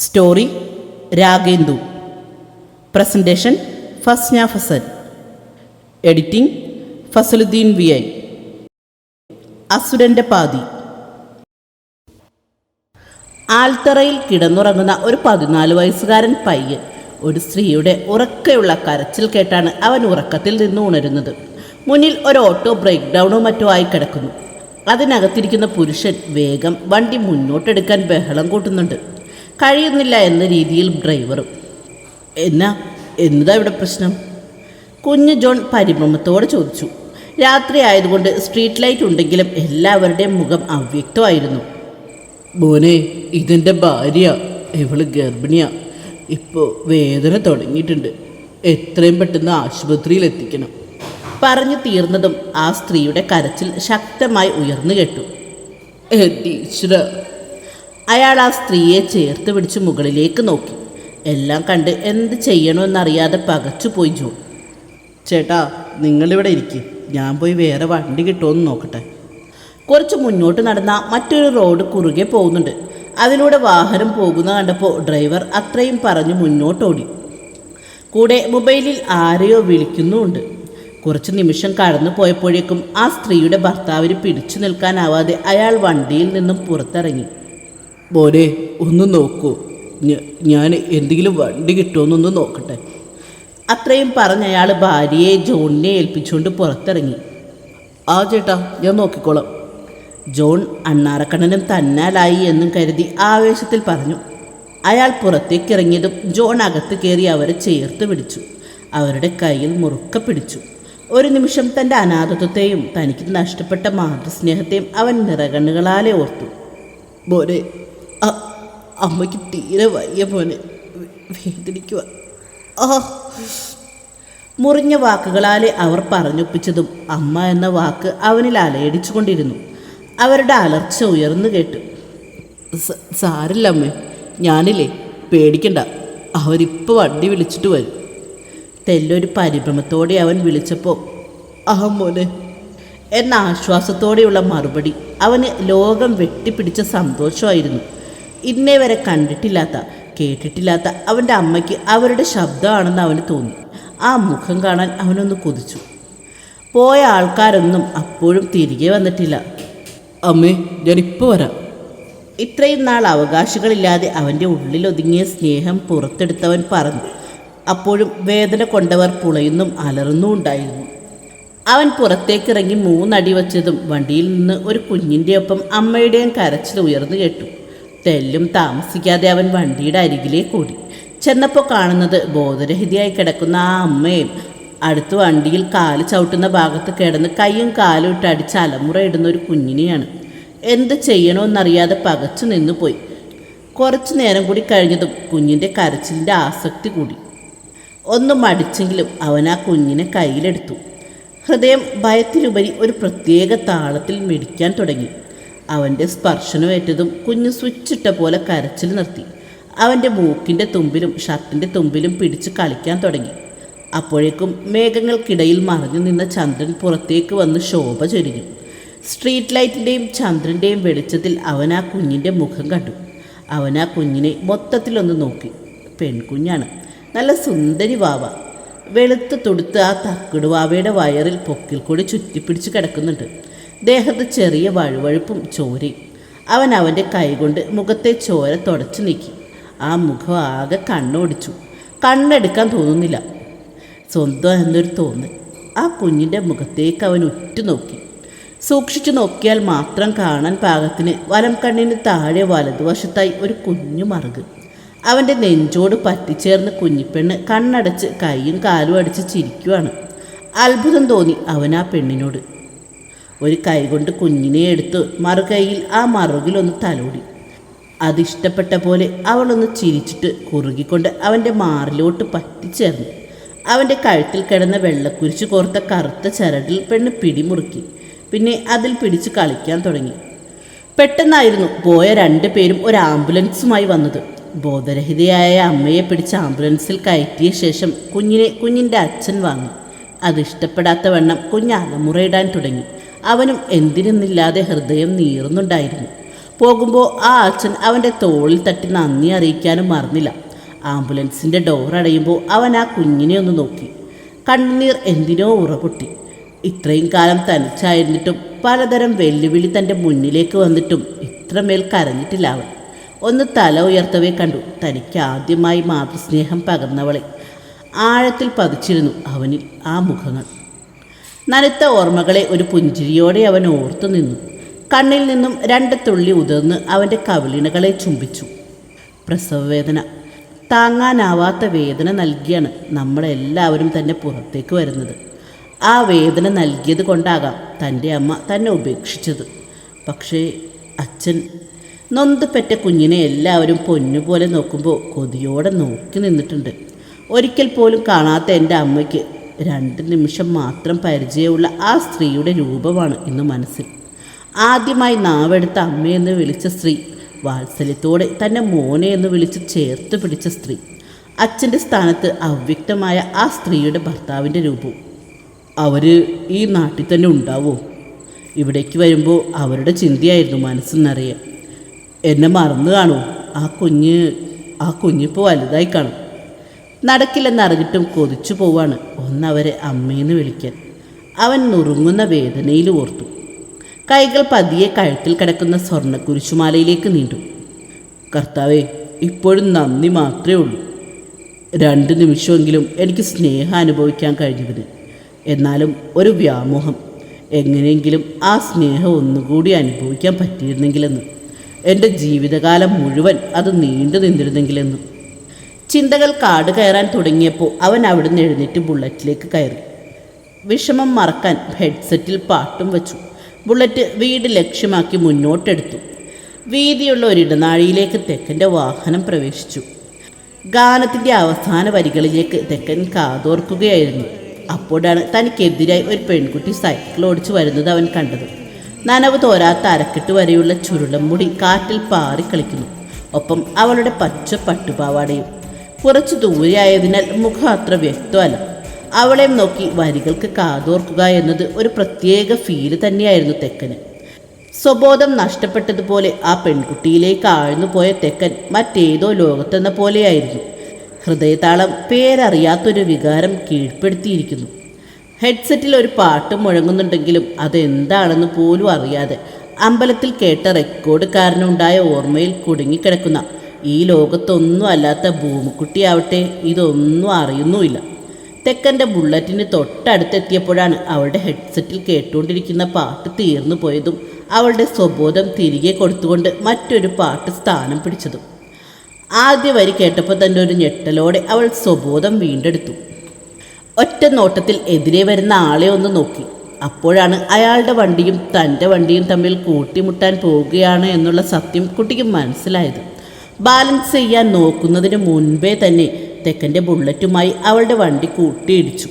Story Ragendu. Presentation Fasna Fasal. Editing Fasaluddin V I. അസുരന്റെ പാതി. ആൽത്തറയിൽ കിടന്നുറങ്ങുന്ന ഒരു പതിനാല് വയസ്സുകാരൻ പയ്യൻ ഒരു സ്ത്രീയുടെ ഉറക്കെയുള്ള കരച്ചിൽ കേട്ടാണ് അവൻ ഉറക്കത്തിൽ നിന്ന് ഉണരുന്നത്. മുന്നിൽ ഒരു ഓട്ടോ ബ്രേക്ക് ഡൗണോ മറ്റോ ആയി കിടക്കുന്നു. അതിനകത്തിരിക്കുന്ന പുരുഷൻ വേഗം വണ്ടി മുന്നോട്ടെടുക്കാൻ ബഹളം കൂട്ടുന്നുണ്ട്. കഴിയുന്നില്ല എന്ന രീതിയിൽ ഡ്രൈവറും എന്നാ എന്നതാ ഇവിടെ പ്രശ്നം? കുഞ്ഞു ജോൺ പരിഭ്രമത്തോടെ ചോദിച്ചു. രാത്രി ആയതുകൊണ്ട് സ്ട്രീറ്റ് ലൈറ്റ് ഉണ്ടെങ്കിലും എല്ലാവരുടെയും മുഖം അവ്യക്തമായിരുന്നു. മോനെ ഇതെന്റെ ഭാര്യ. ഇവൾ ഗർഭിണിയാ. ഇപ്പോൾ വേദന തുടങ്ങിയിട്ടുണ്ട്. എത്രയും പെട്ടെന്ന് ആശുപത്രിയിൽ എത്തിക്കണം. പറഞ്ഞു തീർന്നതും ആ സ്ത്രീയുടെ കരച്ചിൽ ശക്തമായി ഉയർന്നു കേട്ടു. "ഏ, ടീച്ചറ അയാൾ ആ സ്ത്രീയെ ചേർത്ത് പിടിച്ച് മുകളിലേക്ക് നോക്കി. എല്ലാം കണ്ട് എന്ത് ചെയ്യണമെന്നറിയാതെ പകച്ചുപോയി ജോ. ചേട്ടാ നിങ്ങളിവിടെ ഇരിക്കും. ഞാൻ പോയി വേറെ വണ്ടി കിട്ടുമെന്ന് നോക്കട്ടെ. കുറച്ച് മുന്നോട്ട് നടന്ന മറ്റൊരു റോഡ് കുറുകെ പോകുന്നുണ്ട്. അതിലൂടെ വാഹനം പോകുന്ന കണ്ടപ്പോൾ ഡ്രൈവർ അത്രയും പറഞ്ഞ് മുന്നോട്ടോടി. കൂടെ മൊബൈലിൽ ആരെയോ വിളിക്കുന്നുമുണ്ട്. കുറച്ച് നിമിഷം കടന്നു പോയപ്പോഴേക്കും ആ സ്ത്രീയുടെ ഭർത്താവിന് പിടിച്ചു നിൽക്കാനാവാതെ അയാൾ വണ്ടിയിൽ നിന്നും പുറത്തിറങ്ങി. മോനെ ഒന്ന് നോക്കൂ. ഞാൻ എന്തെങ്കിലും വണ്ടി കിട്ടുമെന്നൊന്ന് നോക്കട്ടെ. അത്രയും പറഞ്ഞ് അയാൾ ഭാര്യയെ ജോണിനെ ഏൽപ്പിച്ചുകൊണ്ട് പുറത്തിറങ്ങി. ആ ചേട്ടാ ഞാൻ നോക്കിക്കോളാം. ജോൺ അണ്ണാറക്കണ്ണനും തന്നാലായി എന്നും കരുതി ആവേശത്തിൽ പറഞ്ഞു. അയാൾ പുറത്തേക്ക് ഇറങ്ങിയതും ജോൺ അകത്ത് കയറി അവരെ ചേർത്ത് പിടിച്ചു. അവരുടെ കയ്യിൽ മുറുക്ക പിടിച്ചു. ഒരു നിമിഷം തന്റെ അനാഥത്വത്തെയും തനിക്ക് നഷ്ടപ്പെട്ട മാതൃസ്നേഹത്തെയും അവൻ നിറകണ്ണുകളാലെ ഓർത്തു. മോനെ അമ്മയ്ക്ക് തീരെ വയ്യ പോലെ വേദനിക്കുക ആ മുറിഞ്ഞ വാക്കുകളാലെ അവർ പറഞ്ഞൊപ്പിച്ചതും അമ്മ എന്ന വാക്ക് അവനിൽ അലയടിച്ചുകൊണ്ടിരുന്നു. അവരുടെ അലർച്ച ഉയർന്നു കേട്ടു "സ- സാരില്ല അമ്മേ ഞാനില്ലേ പേടിക്കണ്ട അവരിപ്പോൾ വണ്ടി വിളിച്ചിട്ട് വരും. തെല്ലൊരു പരിഭ്രമത്തോടെ അവൻ വിളിച്ചപ്പോൾ ആ മോനെ. എന്ന ആശ്വാസത്തോടെയുള്ള മറുപടി അവന് ലോകം വെട്ടിപ്പിടിച്ച സന്തോഷമായിരുന്നു. ഇന്നേ വരെ കണ്ടിട്ടില്ലാത്ത കേട്ടിട്ടില്ലാത്ത അവന്റെ അമ്മയ്ക്ക് അവരുടെ ശബ്ദമാണെന്ന് അവന് തോന്നി. ആ മുഖം കാണാൻ അവനൊന്ന് കൊതിച്ചു. പോയ ആൾക്കാരൊന്നും അപ്പോഴും തിരികെ വന്നിട്ടില്ല. അമ്മേ ഞാനിപ്പോൾ വരാം. ഇത്രയും നാൾ അവകാശികളില്ലാതെ അവന്റെ ഉള്ളിലൊതുങ്ങിയ സ്നേഹം പുറത്തെടുത്തവൻ പറഞ്ഞു. അപ്പോഴും വേദന കൊണ്ടവർ പുളയുന്നും അലറുന്നും ഉണ്ടായിരുന്നു. അവൻ പുറത്തേക്കിറങ്ങി മൂന്നടി വച്ചതും വണ്ടിയിൽ നിന്ന് ഒരു കുഞ്ഞിന്റെ ഒപ്പം അമ്മയുടെയും കരച്ചിൽ ഉയർന്നു കേട്ടു. തെല്ലും താമസിക്കാതെ അവൻ വണ്ടിയുടെ അരികിലേക്ക് ഓടി ചെന്നപ്പോൾ കാണുന്നത് ബോധരഹിതയായി കിടക്കുന്ന ആ അമ്മയും അടുത്ത് വണ്ടിയിൽ കാൽ ചവിട്ടുന്ന ഭാഗത്ത് കിടന്ന് കൈയും കാലും ഇട്ട് അടിച്ച് അലമുറയിടുന്ന ഒരു കുഞ്ഞിനെയാണ്. എന്ത് ചെയ്യണമെന്നറിയാതെ പകച്ചു നിന്നുപോയി കുറച്ചു നേരം കൂടി കഴിഞ്ഞതും കുഞ്ഞിന്റെ കരച്ചിലിന്റെ ആസക്തി കൂടി. ഒന്നും മടിച്ചെങ്കിലും അവൻ ആ കുഞ്ഞിനെ കയ്യിലെടുത്തു. ഹൃദയം ഭയത്തിലുപരി ഒരു പ്രത്യേക താളത്തിൽ മിടിക്കാൻ തുടങ്ങി. അവന്റെ സ്പർശനമേറ്റതും കുഞ്ഞ് സ്വിച്ചിട്ട പോലെ കരച്ചിൽ നിർത്തി. അവന്റെ മൂക്കിന്റെ തുമ്പിലും ഷർട്ടിന്റെ തുമ്പിലും പിടിച്ച് കളിക്കാൻ തുടങ്ങി. അപ്പോഴേക്കും മേഘങ്ങൾക്കിടയിൽ മറഞ്ഞു നിന്ന ചന്ദ്രൻ പുറത്തേക്ക് വന്ന് ശോഭ ചൊരിഞ്ഞു. സ്ട്രീറ്റ് ലൈറ്റിന്റെയും ചന്ദ്രന്റെയും വെളിച്ചത്തിൽ അവൻ ആ കുഞ്ഞിന്റെ മുഖം കണ്ടു. അവൻ ആ കുഞ്ഞിനെ മൊത്തത്തിലൊന്ന് നോക്കി. പെൺകുഞ്ഞാണ്. നല്ല സുന്ദരി വാവ. വെളുത്ത് തുടുത്ത് ആ തക്കിടുവാവയുടെ വയറിൽ പൊക്കിൽ കൂടി ചുറ്റിപ്പിടിച്ച് കിടക്കുന്നുണ്ട്. ദേഹത്ത് ചെറിയ വഴുവഴുപ്പും ചോരയും. അവൻ അവന്റെ കൈകൊണ്ട് മുഖത്തെ ചോര തുടച്ചു നീക്കി. ആ മുഖം ആകെ കണ്ണോടിച്ചു. കണ്ണെടുക്കാൻ തോന്നുന്നില്ല. സ്വന്തം എന്നൊരു തോന്നൽ. ആ കുഞ്ഞിന്റെ മുഖത്തേക്ക് അവൻ ഉറ്റുനോക്കി. സൂക്ഷിച്ചു നോക്കിയാൽ മാത്രം കാണാൻ പാകത്തിന് വലം കണ്ണിന് താഴെ വലതുവശത്തായി ഒരു കുഞ്ഞു മറുക്. അവന്റെ നെഞ്ചോട് പറ്റിച്ചേർന്ന് കുഞ്ഞിപ്പെണ്ണ് കണ്ണടച്ച് കൈയും കാലും അടിച്ച് ചിരിക്കുവാണ്. അത്ഭുതം തോന്നി അവൻ ആ പെണ്ണിനോട്. ഒരു കൈ കൊണ്ട് കുഞ്ഞിനെ എടുത്ത് മറുകൈയിൽ ആ മറുകിലൊന്ന് തലോടി. അതിഷ്ടപ്പെട്ട പോലെ അവളൊന്ന് ചിരിച്ചിട്ട് കുറുകിക്കൊണ്ട് അവന്റെ മാറിലോട്ട് പറ്റിച്ചേർന്നു. അവന്റെ കഴുത്തിൽ കിടന്ന വെള്ളക്കുരിച്ച് കോർത്ത കറുത്ത ചരടിൽ പെണ്ണ് പിടിമുറുക്കി. പിന്നെ അതിൽ പിടിച്ച് കളിക്കാൻ തുടങ്ങി. പെട്ടെന്നായിരുന്നു പോയ രണ്ടു പേരും ഒരു ആംബുലൻസുമായി വന്നത്. ബോധരഹിതയായ അമ്മയെ പിടിച്ച് ആംബുലൻസിൽ കയറ്റിയ ശേഷം കുഞ്ഞിനെ കുഞ്ഞിന്റെ അച്ഛൻ വാങ്ങി. അതിഷ്ടപ്പെടാത്ത വണ്ണം കുഞ്ഞ് അലമുറയിടാൻ തുടങ്ങി. അവനും എന്തിനെന്നില്ലാതെ ഹൃദയം നീറുന്നുണ്ടായിരുന്നു. പോകുമ്പോൾ ആ അച്ഛൻ അവന്റെ തോളിൽ തട്ടി നന്ദി അറിയിക്കാനും മറന്നില്ല. ആംബുലൻസിന്റെ ഡോർ അടയുമ്പോൾ അവൻ ആ കുഞ്ഞിനെ ഒന്ന് നോക്കി. കണ്ണുനീർ എന്തിനോ ഉറപൊട്ടി. ഇത്രയും കാലം തനിച്ചായിരുന്നിട്ടും പലതരം വെല്ലുവിളി തന്റെ മുന്നിലേക്ക് വന്നിട്ടും ഇത്രമേൽ കരഞ്ഞിട്ടില്ല അവൻ ഒന്ന് തല ഉയർത്തവേ കണ്ടു. തനിക്ക് ആദ്യമായി മാതൃസ്നേഹം പകർന്നവളെ. ആഴത്തിൽ പതിച്ചിരുന്നു അവനിൽ ആ മുഖങ്ങൾ. നനുത്ത ഓർമ്മകളെ ഒരു പുഞ്ചിരിയോടെ അവൻ ഓർത്തു നിന്നു. കണ്ണിൽ നിന്നും രണ്ട് തുള്ളി ഉതിർന്ന് അവന്റെ കവിളിണകളെ ചുംബിച്ചു. പ്രസവവേദന. താങ്ങാനാവാത്ത വേദന നൽകിയാണ് നമ്മളെല്ലാവരും തന്നെ പുറത്തേക്ക് വരുന്നത്. ആ വേദന നൽകിയത് കൊണ്ടാകാം തന്റെ അമ്മ തന്നെ ഉപേക്ഷിച്ചത്. പക്ഷേ അച്ഛൻ നൊന്ത് പെറ്റ കുഞ്ഞിനെ എല്ലാവരും പൊന്നുപോലെ നോക്കുമ്പോൾ കൊതിയോടെ നോക്കി നിന്നിട്ടുണ്ട്. ഒരിക്കൽ പോലും കാണാത്ത എന്റെ അമ്മയ്ക്ക് രണ്ട് നിമിഷം മാത്രം പരിചയമുള്ള ആ സ്ത്രീയുടെ രൂപമാണ് ഇന്ന് മനസ്സിൽ. ആദ്യമായി നാവെടുത്ത അമ്മയെന്ന് വിളിച്ച സ്ത്രീ വാത്സല്യത്തോടെ തന്നെ മോനെ എന്ന് വിളിച്ച് ചേർത്ത് പിടിച്ച സ്ത്രീ. അച്ഛന്റെ സ്ഥാനത്ത് അവ്യക്തമായ ആ സ്ത്രീയുടെ ഭർത്താവിന്റെ രൂപവും. അവർ ഈ നാട്ടിൽ തന്നെ ഉണ്ടാവോ? ഇവിടേക്ക് വരുമ്പോൾ അവരുടെ ചിന്തയായിരുന്നു മനസ്സെന്നറിയാൻ. എന്നെ മറന്നു കാണൂ ആ കുഞ്ഞ് ആ കുഞ്ഞിപ്പോൾ വലുതായി കാണും. നടക്കില്ലെന്നറിഞ്ഞിട്ടും കൊതിച്ചു പോവാണ്. ഒന്നവരെ അമ്മയെന്ന് വിളിക്കാൻ. അവൻ നുറുങ്ങുന്ന വേദനയിൽ ഓർത്തു. കൈകൾ പതിയെ കഴുത്തിൽ കിടക്കുന്ന സ്വർണ കുരിശുമാലയിലേക്ക് നീണ്ടു. കർത്താവെ ഇപ്പോഴും നന്ദി മാത്രമേ ഉള്ളൂ. രണ്ട് നിമിഷമെങ്കിലും എനിക്ക് സ്നേഹം അനുഭവിക്കാൻ കഴിഞ്ഞതിന്. എന്നാലും ഒരു വ്യാമോഹം. എങ്ങനെയെങ്കിലും ആ സ്നേഹം ഒന്നുകൂടി അനുഭവിക്കാൻ പറ്റിയിരുന്നെങ്കിലെന്ന്. എന്റെ ജീവിതകാലം മുഴുവൻ അത് നീണ്ടു നിന്നിരുന്നെങ്കിലെന്ന്. ചിന്തകൾ കാട് കയറാൻ തുടങ്ങിയപ്പോൾ അവൻ അവിടുന്ന് എഴുന്നേറ്റ് ബുള്ളറ്റിലേക്ക് കയറി. വിഷമം മറക്കാൻ ഹെഡ്സെറ്റിൽ പാട്ടും വെച്ചു. ബുള്ളറ്റ് വീട് ലക്ഷ്യമാക്കി മുന്നോട്ടെടുത്തു. വീതിയുള്ള ഒരിടനാഴിയിലേക്ക് തെക്കന്റെ വാഹനം പ്രവേശിച്ചു. ഗാനത്തിന്റെ അവസാന വരികളിലേക്ക് തെക്കൻ കാതോർക്കുകയായിരുന്നു. അപ്പോഴാണ് തനിക്കെതിരായി ഒരു പെൺകുട്ടി സൈക്കിൾ ഓടിച്ചു വരുന്നത് അവൻ കണ്ടത്. നനവ് തോരാത്ത അരക്കെട്ട് വരെയുള്ള ചുരുളം മുടി കാറ്റിൽ പാറി കളിക്കുന്നു ഒപ്പം അവളുടെ പച്ച പട്ടുപാവാടയും കുറച്ചു ദൂരെയായതിനാൽ മുഖം അത്ര വ്യക്തമല്ല. അവളെ നോക്കി വരികൾക്ക് കാതോർക്കുക എന്നത് ഒരു പ്രത്യേക ഫീൽ തന്നെയായിരുന്നു തെക്കന്. സ്വബോധം നഷ്ടപ്പെട്ടതുപോലെ ആ പെൺകുട്ടിയിലേക്ക് ആഴ്ന്നു പോയ തെക്കൻ മറ്റേതോ ലോകത്തെന്ന പോലെയായിരുന്നു. ഹൃദയതാളം പേരറിയാത്തൊരു വികാരം കീഴ്പ്പെടുത്തിയിരിക്കുന്നു. ഹെഡ്സെറ്റിൽ ഒരു പാട്ട് മുഴങ്ങുന്നുണ്ടെങ്കിലും അതെന്താണെന്ന് പോലും അറിയാതെ അമ്പലത്തിൽ കേട്ട റെക്കോർഡ് കാരനുണ്ടായ ഓർമ്മയിൽ കുടുങ്ങിക്കിടക്കുന്ന ഈ ലോകത്തൊന്നും അല്ലാത്ത ഭൂമിക്കുട്ടിയാവട്ടെ ഇതൊന്നും അറിയുന്നുമില്ല. തെക്കന്റെ ബുള്ളറ്റിന് തൊട്ടടുത്തെത്തിയപ്പോഴാണ് അവളുടെ ഹെഡ്സെറ്റിൽ കേട്ടുകൊണ്ടിരിക്കുന്ന പാട്ട് തീർന്നു പോയതും അവളുടെ സ്വബോധം തിരികെ കൊടുത്തുകൊണ്ട് മറ്റൊരു പാട്ട് സ്ഥാനം പിടിച്ചതും. ആദ്യ വരി കേട്ടപ്പോൾ തന്നെ ഒരു ഞെട്ടലോടെ അവൾ സ്വബോധം വീണ്ടെടുത്തു. ഒറ്റ നോട്ടത്തിൽ എതിരെ വരുന്ന ആളെ ഒന്ന് നോക്കി. അപ്പോഴാണ് അയാളുടെ വണ്ടിയും തന്റെ വണ്ടിയും തമ്മിൽ കൂട്ടിമുട്ടാൻ പോവുകയാണ് എന്നുള്ള സത്യം കുട്ടിക്ക് മനസ്സിലായത്. ബാലൻസ് ചെയ്യാൻ നോക്കുന്നതിന് മുൻപേ തന്നെ തെക്കന്റെ ബുള്ളറ്റുമായി അവളുടെ വണ്ടി കൂട്ടിയിടിച്ചു.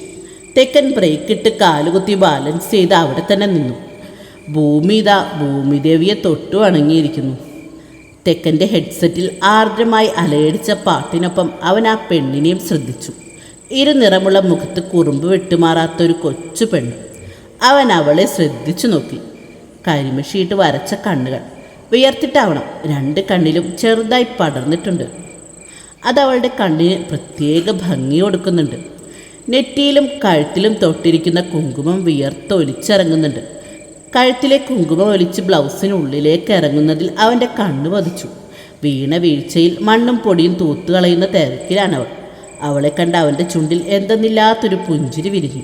തെക്കൻ ബ്രേക്കിട്ട് കാലുകുത്തി ബാലൻസ് ചെയ്ത് അവിടെ തന്നെ നിന്നു. ഭൂമി ഇതാ ഭൂമിദേവിയെ തൊട്ടു അണങ്ങിയിരിക്കുന്നു തെക്കന്റെ ഹെഡ്സെറ്റിൽ ആർദ്രമായി അലയടിച്ച പാട്ടിനൊപ്പം അവൻ ആ പെണ്ണിനെയും ശ്രദ്ധിച്ചു. ഇരുനിറമുള്ള മുഖത്ത് കുറുമ്പ് വിട്ടുമാറാത്ത ഒരു കൊച്ചു പെണ്ണ്. അവൻ അവളെ ശ്രദ്ധിച്ചു നോക്കി. കരിമഷിയിട്ട് വരച്ച കണ്ണുകൾ. വിയർത്തിട്ടാവണം രണ്ട് കണ്ണിലും ചെറുതായി പടർന്നിട്ടുണ്ട്. അതവളുടെ കണ്ണിന് പ്രത്യേക ഭംഗി കൊടുക്കുന്നുണ്ട്. നെറ്റിയിലും കഴുത്തിലും തൊട്ടിരിക്കുന്ന കുങ്കുമം വിയർത്തൊലിച്ചിറങ്ങുന്നുണ്ട് കഴുത്തിലെ കുങ്കുമം ഒലിച്ച് ബ്ലൗസിനുള്ളിലേക്ക് ഇറങ്ങുന്നതിൽ അവന്റെ കണ്ണ് വധിച്ചു വീണ വീഴ്ചയിൽ മണ്ണും പൊടിയും തൂത്തുകളയുന്ന തിരക്കിലാണവൾ അവളെ കണ്ട അവന്റെ ചുണ്ടിൽ എന്തെന്നില്ലാത്തൊരു പുഞ്ചിരി വിരിഞ്ഞു.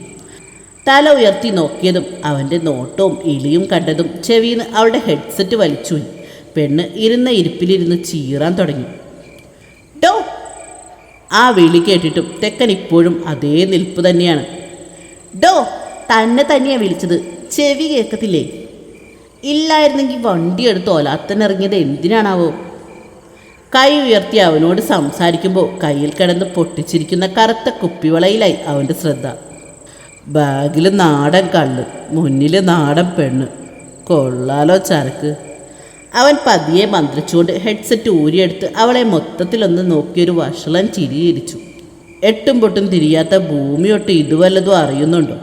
തല ഉയർത്തി നോക്കിയതും അവന്റെ നോട്ടവും ഇളിയും കണ്ടതും ചെവിന്ന് അവളുടെ ഹെഡ്സെറ്റ് വലിച്ചു പെണ്ണ് ഇരുന്ന ഇരിപ്പിലിരുന്ന് ചീറാൻ തുടങ്ങി. ഡോ ആ വിളി കേട്ടിട്ടും തെക്കൻ ഇപ്പോഴും അതേ നിൽപ്പ് തന്നെയാണ്. ഡോ തന്നെ തന്നെയാണ് വിളിച്ചത്. ചെവി കേൾക്കത്തില്ലേ? ഇല്ലായിരുന്നെങ്കിൽ വണ്ടി എടുത്ത് ഒലാത്തനിറങ്ങിയത് എന്തിനാണാവോ? കൈ ഉയർത്തി അവനോട് സംസാരിക്കുമ്പോൾ കയ്യിൽ കിടന്ന് പൊട്ടിച്ചിരിക്കുന്ന കറുത്ത കുപ്പിവളയിലായി അവന്റെ ശ്രദ്ധ. ബാഗിൽ നാടൻ കള്ള് മുന്നിൽ നാടൻ പെണ്ണ്. കൊള്ളാലോ ചരക്ക്. അവൻ പതിയെ മന്ത്രിച്ചുകൊണ്ട് ഹെഡ്സെറ്റ് ഊരിയെടുത്ത് അവളെ മൊത്തത്തിലൊന്ന് നോക്കിയൊരു വഷളൻ ചിരിയിരിച്ചു എട്ടും പൊട്ടും തിരിയാത്ത ഭൂമിയൊട്ട് ഇതുവല്ലതും അറിയുന്നുണ്ടോ?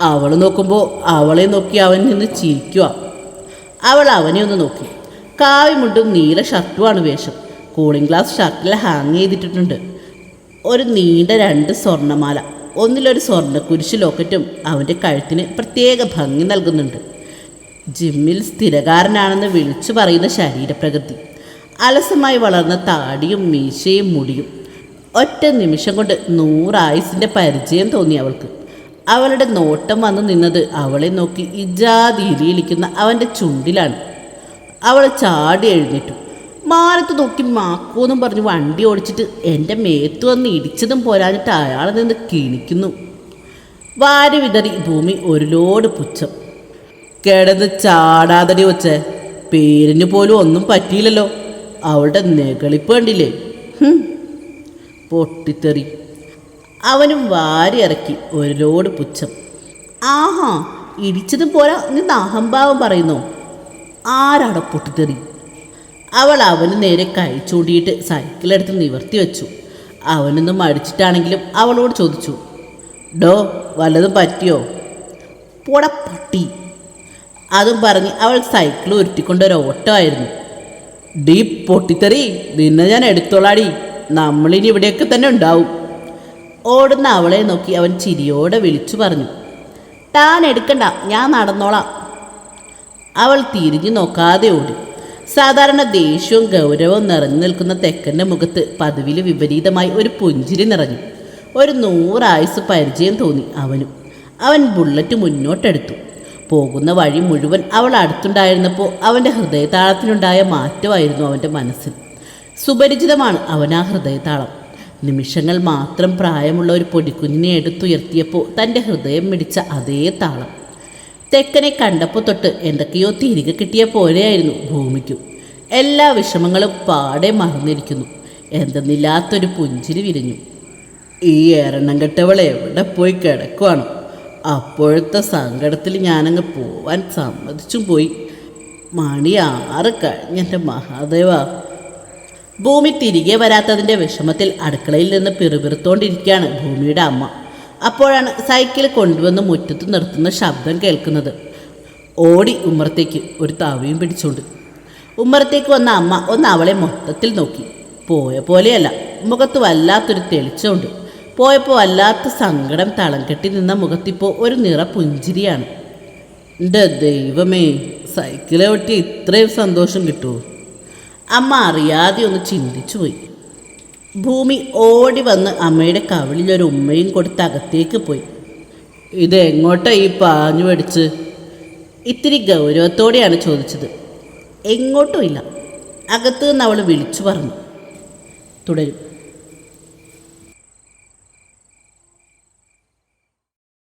അവൾ നോക്കുമ്പോൾ അവളെ നോക്കി അവൻ നിന്ന് ചിരിക്കുക അവൾ അവനെ ഒന്ന് നോക്കി. കാവിമുണ്ടും നീല ഷർട്ടുമാണ് വേഷം. കൂളിംഗ് ഗ്ലാസ് ഷർട്ടിൽ ഹാങ് ചെയ്തിട്ടിട്ടുണ്ട്. ഒരു നീണ്ട രണ്ട് സ്വർണമാല. ഒന്നിലൊരു സ്വർണ കുരിശ് ലോക്കറ്റും അവന്റെ കഴുത്തിന് പ്രത്യേക ഭംഗി നൽകുന്നുണ്ട്. ജിമ്മിൽ സ്ഥിരകാരനാണെന്ന് വിളിച്ചു പറയുന്ന ശരീരപ്രകൃതി. അലസമായി വളർന്ന താടിയും മീശയും മുടിയും. ഒറ്റ നിമിഷം കൊണ്ട് നൂറായുസിന്റെ പരിചയം തോന്നി അവൾക്ക്. അവളുടെ നോട്ടം വന്നു നിന്നത് അവളെ നോക്കി ഇജാതിരിയിലിരിക്കുന്ന അവന്റെ ചുണ്ടിലാണ്. അവൾ ചാടി എഴുന്നേറ്റു. മാനത്ത് നോക്കി മാക്കൂന്നും പറഞ്ഞ് വണ്ടി ഓടിച്ചിട്ട് എന്റെ മേത്ത് വന്ന് ഇടിച്ചതും പോരാഞ്ഞിട്ട് അയാൾ നിന്ന് കിണിക്കുന്നു. വാരി വിതറി ഭൂമി ഒരു ലോഡ് പുച്ഛം. കിടന്ന് ചാടാതടി വച്ചേ പേരിന് പോലും ഒന്നും പറ്റിയില്ലല്ലോ. അവളുടെ നെകളിപ്പ് കണ്ടില്ലേ? പൊട്ടിത്തെറി. അവനും വാരി ഇറക്കി ഒരു ലോഡ് പുച്ഛം. ആഹാ ഇടിച്ചതും പോരാ നിന്ന് അഹംഭാവം പറയുന്നു? ആരാടെ പൊട്ടിത്തെറി? അവൾ അവന് നേരെ കൈ ചൂണ്ടിയിട്ട് സൈക്കിളെടുത്ത് നിവർത്തി വെച്ചു. അവനൊന്നും മടിച്ചിട്ടാണെങ്കിലും അവളോട് ചോദിച്ചു ഡോ വല്ലതും പറ്റിയോ? പൊട പട്ടി. അതും പറഞ്ഞ് അവൾ സൈക്കിൾ ഉരുട്ടിക്കൊണ്ട് ഒരു ഓട്ടമായിരുന്നു. ഡീ പൊട്ടിത്തെറി നിന്നെ ഞാൻ എടുത്തോളാടി. നമ്മളിനി ഇവിടെയൊക്കെ തന്നെ ഉണ്ടാവും. ഓടുന്ന അവളെ നോക്കി അവൻ ചിരിയോടെ വിളിച്ചു പറഞ്ഞു താൻ എടുക്കണ്ട ഞാൻ നടന്നോളാം. അവൾ തിരിഞ്ഞു നോക്കാതെ ഓടി. സാധാരണ ദേഷ്യവും ഗൗരവവും നിറഞ്ഞു നിൽക്കുന്ന തെക്കന്റെ മുഖത്ത് പതിവിൽ വിപരീതമായി ഒരു പുഞ്ചിരി നിറഞ്ഞു. ഒരു നൂറായുസ് പരിചയം തോന്നി അവനും. അവൻ ബുള്ളറ്റ് മുന്നോട്ടെടുത്തു. പോകുന്ന വഴി മുഴുവൻ അവൾ അടുത്തുണ്ടായിരുന്നപ്പോൾ അവന്റെ ഹൃദയതാളത്തിനുണ്ടായ മാറ്റമായിരുന്നു അവന്റെ മനസ്സിൽ. സുപരിചിതമാണ് അവൻ ആ ഹൃദയതാളം. നിമിഷങ്ങൾ മാത്രം പ്രായമുള്ള ഒരു പൊടിക്കുഞ്ഞിനെ എടുത്തുയർത്തിയപ്പോൾ തന്റെ ഹൃദയം മിടിച്ച അതേ താളം. തെക്കനെ കണ്ടപ്പോൾ തൊട്ട് എന്തൊക്കെയോ തിരികെ കിട്ടിയ പോലെയായിരുന്നു ഭൂമിക്കും. എല്ലാ വിഷമങ്ങളും പാടെ മറന്നിരിക്കുന്നു. എന്തെന്നില്ലാത്തൊരു പുഞ്ചിരി വിരിഞ്ഞു. ഈ ഏറെണ്ണം കെട്ടവൾ എവിടെ പോയി കിടക്കുവാണ്? അപ്പോഴത്തെ സങ്കടത്തിൽ ഞാനങ്ങ് പോവാൻ സമ്മതിച്ചും പോയി. മണി ആറ് കഴിഞ്ഞെന്റെ മഹാദേവ. ഭൂമി തിരികെ വരാത്തതിന്റെ വിഷമത്തിൽ അടുക്കളയിൽ നിന്ന് പിറുപിറുത്തോണ്ടിരിക്കുകയാണ് ഭൂമിയുടെ അമ്മ. അപ്പോഴാണ് സൈക്കിൾ കൊണ്ടുവന്ന് മുറ്റത്ത് നിർത്തുന്ന ശബ്ദം കേൾക്കുന്നത്. ഓടി ഉമ്മറത്തേക്ക് ഒരു താവിയും പിടിച്ചുകൊണ്ട് ഉമ്മറത്തേക്ക് വന്ന അമ്മ ഒന്ന് അവളെ മൊത്തത്തിൽ നോക്കി. പോയ പോലെയല്ല മുഖത്ത് വല്ലാത്തൊരു തെളിച്ചമുണ്ട്. പോയപ്പോൾ വല്ലാത്ത സങ്കടം തളം കെട്ടി നിന്ന മുഖത്തിപ്പോൾ ഒരു നിറ പുഞ്ചിരിയാണ്. എന്റെ ദൈവമേ സൈക്കിളെ ഒട്ടി ഇത്രയും സന്തോഷം കിട്ടുമോ അമ്മ അറിയാതെ ഒന്ന് ചിന്തിച്ചു പോയി ഭൂമി ഓടി വന്ന് അമ്മയുടെ കവിളിലൊരു ഉമ്മയും കൊടുത്ത് അകത്തേക്ക് പോയി. ഇത് എങ്ങോട്ടാ ഈ പാഞ്ഞു പഠിച്ച് ഇത്തിരി ഗൗരവത്തോടെയാണ് ചോദിച്ചത്. എങ്ങോട്ടും ഇല്ല. അകത്തു നിന്ന് അവൾ വിളിച്ചു പറഞ്ഞു. തുടരും.